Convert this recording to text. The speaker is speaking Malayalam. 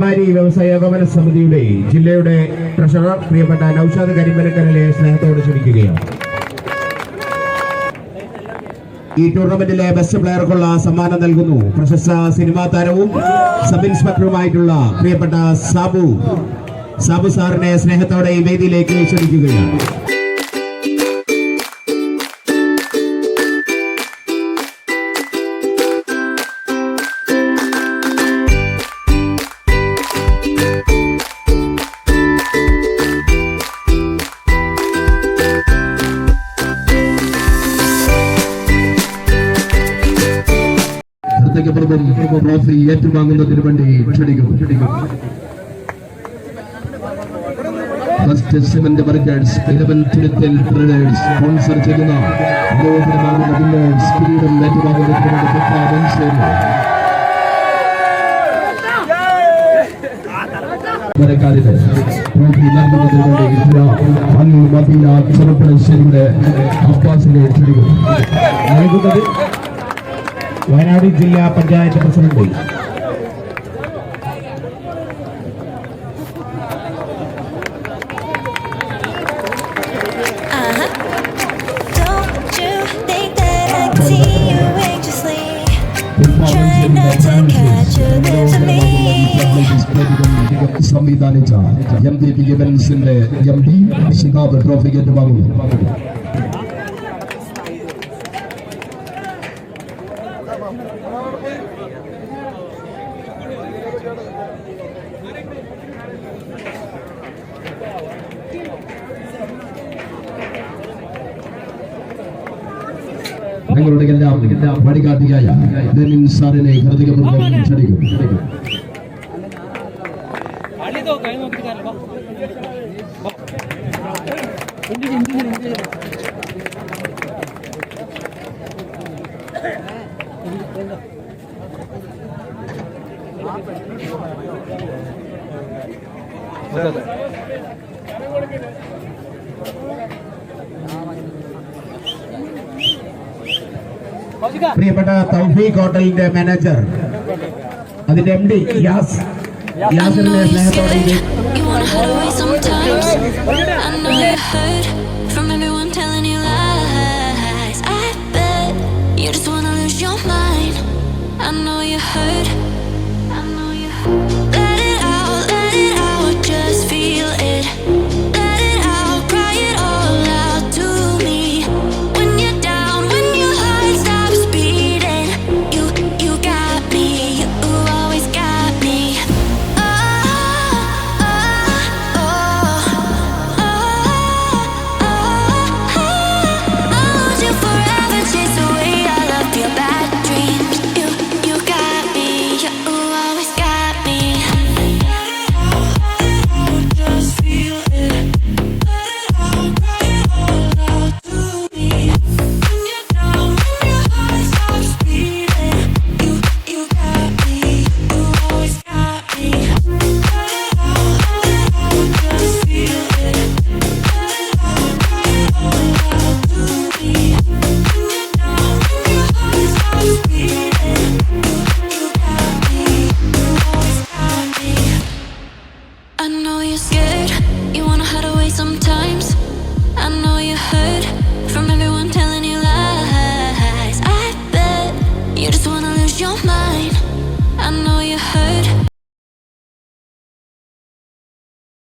വ്യാപാരി വ്യവസായ ഏകോപന സമിതിയുടെ ജില്ലയുടെ ട്രഷറർ പ്രിയപ്പെട്ട നൌഷാദ് കരിമ്പനക്കരലെ സ്നേഹത്തോട് ക്ഷണിക്കുകയാണ്. ഈ ടൂർണമെന്റിലെ ബെസ്റ്റ് പ്ലെയർക്കുള്ള സമ്മാനം നൽകുന്നു. പ്രശസ്ത സിനിമാ താരവും സബ് ഇൻസ്പെക്ടറുമായിട്ടുള്ള പ്രിയപ്പെട്ട സാബു. സാബു സാറിനെ സ്നേഹത്തോടെ ഈ വേദിയിലേക്ക് ക്ഷണിക്കുകയാണ്. ശ്രദ്ധയ്ക്കപ്പുറത്തും ട്രോഫി ഏറ്റുവാങ്ങുന്നതിന് വേണ്ടി ക്ഷണിക്കും ക്ഷണിക്കും first cement workers eleven Thuruthal traders sponsor ചെയ്യുന്ന മനോഹരമാകുന്ന വില്ലേഴ്സ് കിരീടം ഏറ്റുവാങ്ങുന്നതിന് പ്രഖ്യാപനം ട്രോഫി നൽകുന്നതിന് വേണ്ടി അന്ന് മദീന ചെറുപ്പളശ്ശേരിയുടെ അബ്ബാസിനെ ക്ഷണിക്കും നൽകുന്നത് വയനാട് ജില്ലാ panchayat president Uh-huh. Don't you think that I can see you anxiously? ഞങ്ങളുടെ എല്ലാം എല്ലാം വഴികാട്ടിയായ ലെനിൻ സാറിനെ ഹൃദയപൂർവ്വം ക്ഷണിക്കും ക്ഷണിക്കും പ്രിയപ്പെട്ട തൗഫീഖ് ഹോട്ടലിന്റെ മാനേജർ അതിന്റെ എം ഡി യാസ്. I യാസിനെ know you സ്നേഹത്തോടെ Hurt from everyone telling